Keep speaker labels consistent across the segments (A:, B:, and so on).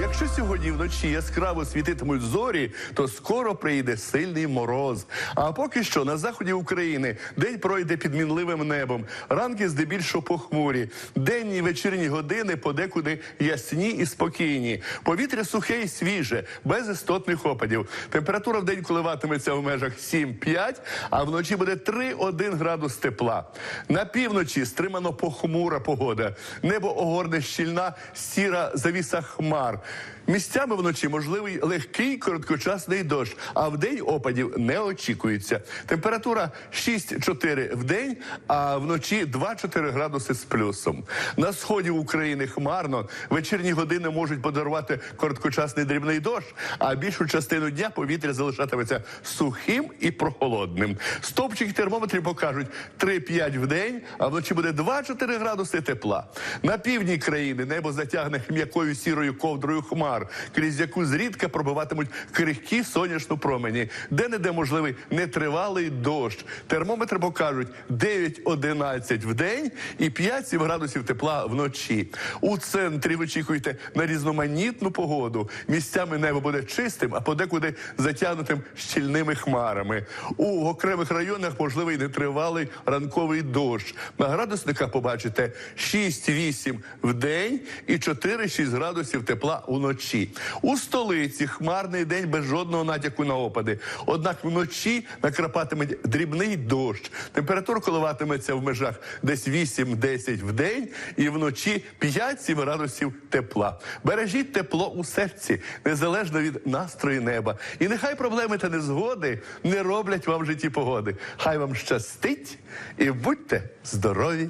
A: Якщо сьогодні вночі яскраво світитимуть зорі, то скоро прийде сильний мороз. А поки що на заході України день пройде під мінливим небом. Ранки здебільшого похмурі. Денні вечірні години подекуди ясні і спокійні. Повітря сухе і свіже, без істотних опадів. Температура в день коливатиметься в межах 7-5, а вночі буде 3-1 градус тепла. На півночі стримано похмура погода. Небо огорне щільна сіра завіса хмар. Місцями вночі можливий легкий короткочасний дощ, а вдень опадів не очікується. Температура 6-4 в день, а вночі 2-4 градуси з плюсом. На сході України хмарно. Вечірні години можуть подарувати короткочасний дрібний дощ, а більшу частину дня повітря залишатиметься сухим і прохолодним. Стопчики термометрів покажуть 3-5 в день, а вночі буде 2-4 градуси тепла. На півдні країни небо затягне м'якою сірою ковдрою хмар, крізь яку зрідка пробиватимуть крихкі сонячну промені, де не де можливий нетривалий дощ. Термометри покажуть 9-11 в день і 5-7 градусів тепла вночі. У центрі ви очікуєте на різноманітну погоду. Місцями небо буде чистим, а подекуди затягнутим щільними хмарами. У окремих районах можливий нетривалий ранковий дощ. На градусниках побачите 6-8 в день і 4-6 градусів тепла уночі. У столиці хмарний день без жодного натяку на опади. Однак вночі накрапатиме дрібний дощ. Температура коливатиметься в межах десь 8-10 в день і вночі 5-7 градусів тепла. Бережіть тепло у серці, незалежно від настрою неба. І нехай проблеми та незгоди не роблять вам в житті погоди. Хай вам щастить і будьте здорові!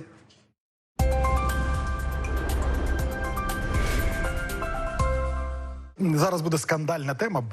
B: Зараз буде скандальна тема.